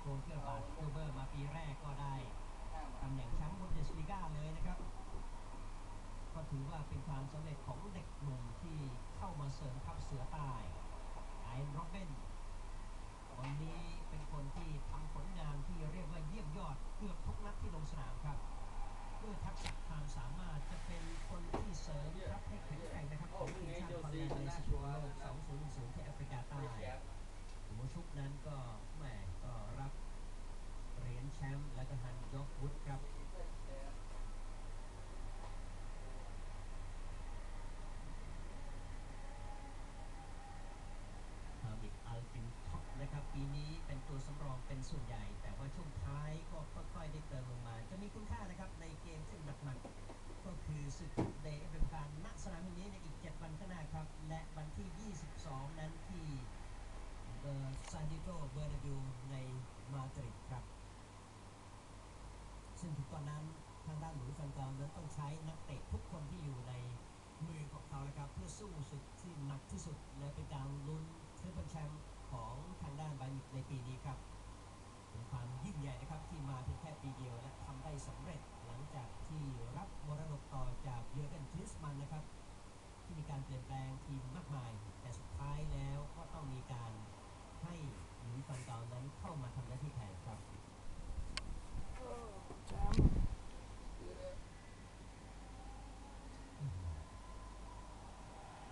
โกลเกอร์บาสเกเบอร์มาปีแรกก็ได้ตำแหน่งแชมป์บุนเดสลีกาเลยนะครับ ก็ถือว่าเป็นความสำเร็จของเด็กหนุ่มที่เข้ามาเสริมทัพเสือใต้ไอโรเบนคนนี้เป็นคนที่ทำผลงานที่เรียกว่าเยี่ยมยอดเกือบทุกนัดที่ลงสนามครับด้วยทักษะความสามารถจะเป็นคนที่เสริมทัพให้แข็งแกร่งนะครับของทีมชาติฮอลแลนด์ในศึกฟุตบอลโลก2010ที่แอฟริกาใต้หัวชุกนั้นก็ ชมป์และก็ฮันยกวุฒครับฮามิดอัลฟินท็อปนะครับ ปีนี้เป็นตัวสำรองเป็นส่วนใหญ่ แต่ว่าช่วงท้ายก็ค่อยๆได้เติมลงมา จะมีคุณค่านะครับในเกมที่หนักๆก็คือศึกเดย์เป็นการณสนามแห่งนี้ในอีก 7 วันข้างหน้าครับ และวันที่ 22 นั้นที่เอ่อซานดิโกเบอร์นาบิวในมาดริดครับ ซึ่ งถึงตอนนั้นทางด้านหลุยส์แฟนกาลนั้นต้องใช้นักเตะทุกคนที่อยู่ในมือของเขานะครับ เพื่อสู้ศึกที่หนักที่สุด และเป็นการลุ้นทริปเปิลแชมป์ของทางด้านไบมิกในปีนี้ครับเป็นความยิ่งใหญ่นะครับที่มาเพียงแค่ปีเดียวและทำได้สำเร็จหลังจากที่รับมรดกต่อจากเยอร์เกนคลิสมันนะครับ ที่มีการเปลี่ยนแปลงทีมมากมาย แต่สุดท้ายแล้วก็ต้องมีการให้หลุยส์แฟนกาลนั้นเข้ามาทำหน้าที่แทนครับ แชมป์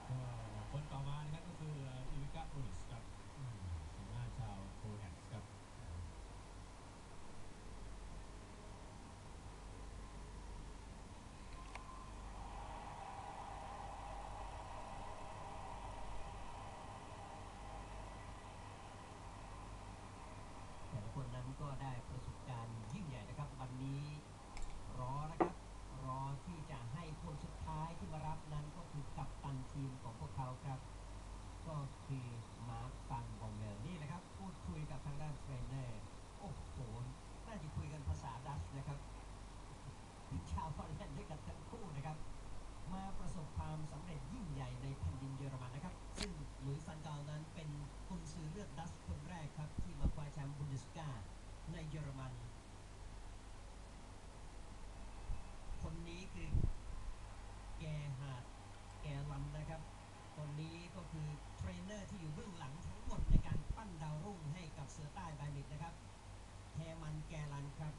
ก็คนต่อมานะครับก็คืออีวิก้าโอนิสครับอืมทางด้านชาวโคแฮกครับ แต่ละคนนั้นก็ได้ประสบการณ์ยิ่งใหญ่นะครับ วันนี้รอนะครับ รอที่จะให้คนสุดท้ายที่มารับนั้นก็คือกัปตันทีมของพวกเขาครับ ก็คือมาร์คฟันบองเนลนี่นะครับ พูดคุยกับทางด้านเทรนเนอร์ โอ้โห น่าจะคุยกันภาษาดัชนะครับชาวฮอลแลนด์ด้วยกันทั้งคู่นะครับ มาประสบความสำเร็จยิ่งใหญ่ในแผ่นดินเยอรมันนะครับ ซึ่งหลุยส์ฟันกาลนั้นเป็นกุนซือเลือดดัสคนแรกครับ ที่มาคว้าแชมป์บุนเดสกาในเยอรมัน คนนี้คือแกฮาร์ดแกลันนะครับ คนนี้ก็คือเทรนเนอร์ที่อยู่เบื้องหลังทั้งหมดในการปั้นดาวรุ่งให้กับเสือใต้ไบมิกนะครับแฮมันแกลันครับ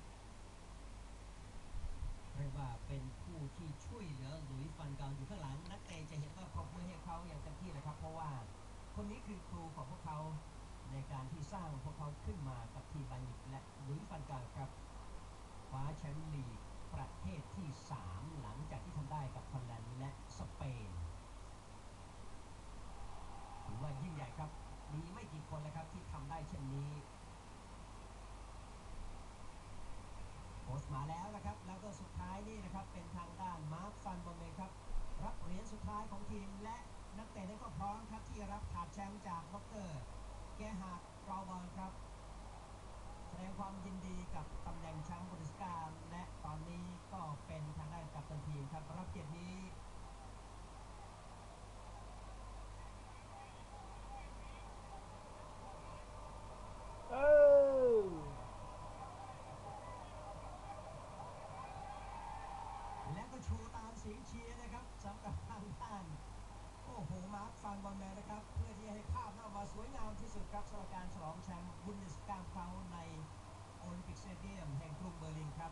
เรียกว่าเป็นผู้ ที่ช่วยเหลือหลุยฟันกาอยู่ข้างหลัง นักเตะจะเห็นว่าปรบมือให้เขาอย่างเต็มที่นะครับ เพราะว่าคนนี้คือครูของพวกเขาในการที่สร้างพวกเขาขึ้นมากับทีมไบมิกและหลุยฟันกาลครับคว้าแชมป์ลีกประเภทที่ 3 หลังจากที่ทำได้กับฮอลแลนด์และสเปนถือว่ายิ่งใหญ่ครับ มีไม่กี่คนเลยครับที่ทำได้เช่นนี้โค้ชมาแล้วนะครับ แล้วก็สุดท้ายนี่นะครับ ท้ายของทีมและนักเตะนั้นก็พร้อมครับที่จะรับถาดแชมป์จากดรแกฮาร์ดราวบอลครับ แสดงความยินดีกับตำแหน่งแชมป์บุริสกาและตอนนี้ก็เป็นทางด้านกัปตันทีมครับรับเกียรตินี้ วยงามที่สุดครับสำหรับการฉลองแชมป์บุนเดสกาเฟาในโอลิมปิกสเตเดียมแห่งกรุงเบอร์ลินครับ